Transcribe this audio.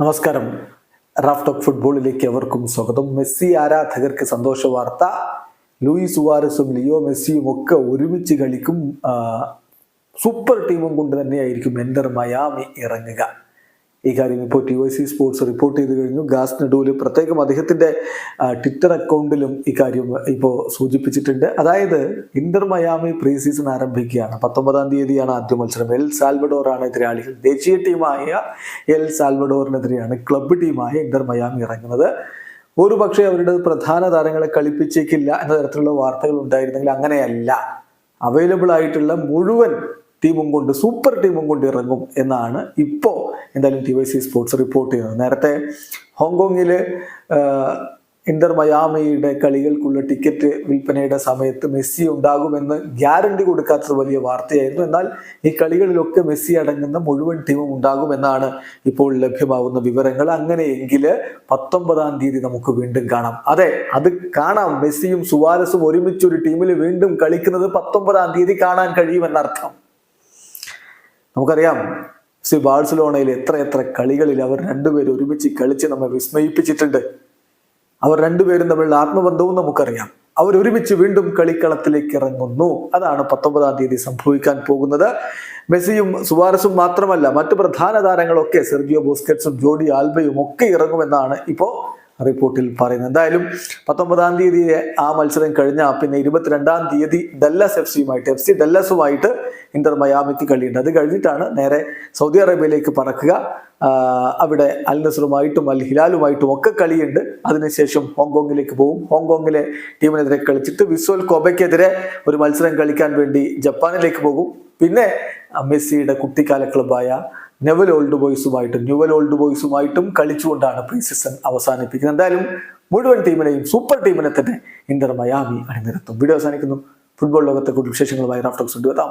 നമസ്കാരം. Raf talk ഫുട്ബോളിലേക്ക് എവർക്കും സ്വാഗതം. മെസ്സി ആരാധകർക്ക് സന്തോഷ വാർത്ത. ലൂയിസ് സുവാരസും ലിയോ മെസ്സിയും ഒക്കെ ഒരുമിച്ച് കളിക്കും. സൂപ്പർ ടീമും കൊണ്ട് തന്നെയായിരിക്കും എന്റർ മയാമി ഇറങ്ങുക. ഈ കാര്യം ഇപ്പോൾ T Y C sports report ചെയ്ത് കഴിഞ്ഞു. ഗാസ് നെഡൂൽ പ്രത്യേകം അദ്ദേഹത്തിന്റെ ട്വിറ്റർ അക്കൗണ്ടിലും ഇക്കാര്യം ഇപ്പോൾ സൂചിപ്പിച്ചിട്ടുണ്ട്. അതായത് ഇന്റർ മയാമി പ്രീ സീസൺ ആരംഭിക്കുകയാണ്. പത്തൊമ്പതാം തീയതിയാണ് ആദ്യ മത്സരം. എൽ സാൽവഡോറാണ് എതിരാളികൾ. ദേശീയ ടീമായ എൽ സാൽവഡോറിനെതിരെയാണ് ക്ലബ്ബ് ടീമായ ഇന്റർ മയാമി ഇറങ്ങുന്നത്. ഒരു പക്ഷേ അവരുടെ പ്രധാന താരങ്ങളെ കളിപ്പിച്ചേക്കില്ല എന്ന തരത്തിലുള്ള വാർത്തകൾ ഉണ്ടായിരുന്നെങ്കിൽ അങ്ങനെയല്ല. അവൈലബിൾ ആയിട്ടുള്ള മുഴുവൻ ടീമും കൊണ്ട് സൂപ്പർ ടീമും കൊണ്ട് ഇറങ്ങും എന്നാണ് ഇപ്പോൾ എന്തായാലും T Y C sports report ചെയ്യുന്നത്. നേരത്തെ ഹോങ്കോങ്ങിൽ ഇന്റർ മയാമിയുടെ കളികൾക്കുള്ള ടിക്കറ്റ് വിൽപ്പനയുടെ സമയത്ത് മെസ്സി ഉണ്ടാകുമെന്ന് ഗ്യാരണ്ടി കൊടുക്കാത്തത് വലിയ വാർത്തയായിരുന്നു. എന്നാൽ ഈ കളികളിലൊക്കെ മെസ്സി അടങ്ങുന്ന മുഴുവൻ ടീമും ഉണ്ടാകുമെന്നാണ് ഇപ്പോൾ ലഭ്യമാകുന്ന വിവരങ്ങൾ. അങ്ങനെയെങ്കിൽ പത്തൊമ്പതാം തീയതി നമുക്ക് വീണ്ടും കാണാം. അതെ അത് കാണാം. മെസ്സിയും സുവാരസും ഒരുമിച്ച് ഒരു ടീമിൽ വീണ്ടും കളിക്കുന്നത് പത്തൊമ്പതാം തീയതി കാണാൻ കഴിയുമെന്നർത്ഥം. നമുക്കറിയാം. സി ബാഴ്സലോണയിൽ എത്ര എത്ര കളികളിൽ അവർ രണ്ടുപേരും ഒരുമിച്ച് കളിച്ച് നമ്മെ വിസ്മയിപ്പിച്ചിട്ടുണ്ട്. അവർ രണ്ടുപേരും തമ്മിലുള്ള ആത്മബന്ധവും നമുക്കറിയാം. അവർ ഒരുമിച്ച് വീണ്ടും കളിക്കളത്തിലേക്ക് ഇറങ്ങുന്നു. അതാണ് പത്തൊമ്പതാം തീയതി സംഭവിക്കാൻ പോകുന്നത്. മെസ്സിയും സുവാരസും മാത്രമല്ല മറ്റു പ്രധാന താരങ്ങളൊക്കെ സെർജിയോ ബോസ്കറ്റ്സും ജോഡി ആൽബയും ഒക്കെ ഇറങ്ങുമെന്നാണ് ഇപ്പോൾ റിപ്പോർട്ടിൽ പറയുന്നത്. എന്തായാലും പത്തൊമ്പതാം തീയതി ആ മത്സരം കഴിഞ്ഞ പിന്നെ ഇരുപത്തിരണ്ടാം തീയതി ഡല്ലസ് എഫ് സിയുമായിട്ട് എഫ് സി ഡല്ലസുമായിട്ട് ഇന്റർ മയാമിക്ക് കളിയുണ്ട്. അത് കഴിഞ്ഞിട്ടാണ് നേരെ സൗദി അറേബ്യയിലേക്ക് പറക്കുക. അവിടെ അൽ നസറുമായിട്ടും അൽ ഹിലാലുമായിട്ടും ഒക്കെ കളിയുണ്ട്. അതിനുശേഷം ഹോങ്കോങ്ങിലേക്ക് പോകും. ഹോങ്കോങ്ങിലെ ടീമിനെതിരെ കളിച്ചിട്ട് വിസ്വൽ കോബയ്ക്കെതിരെ ഒരു മത്സരം കളിക്കാൻ വേണ്ടി ജപ്പാനിലേക്ക് പോകും. പിന്നെ മെസ്സിയുടെ കുട്ടിക്കാല ക്ലബായ നെവൽ ഓൾഡ് ബോയ്സുമായിട്ടും ന്യൂവൽ ഓൾഡ് ബോയ്സുമായിട്ടും കളിച്ചുകൊണ്ടാണ് പ്രീ സീസൺ അവസാനിപ്പിക്കുന്നത്. എന്തായാലും മുഴുവൻ ടീമിനെയും സൂപ്പർ ടീമിനെ തന്നെ ഇന്റർ മയാമി അണിനിരത്തും. വീഡിയോ അവസാനിക്കുന്നു. ഫുട്ബോൾ ലോകത്തെ കൂടുതൽ വിശേഷങ്ങളുമായി റാഫ്റ്റോക്സ് കൊണ്ടുവരാം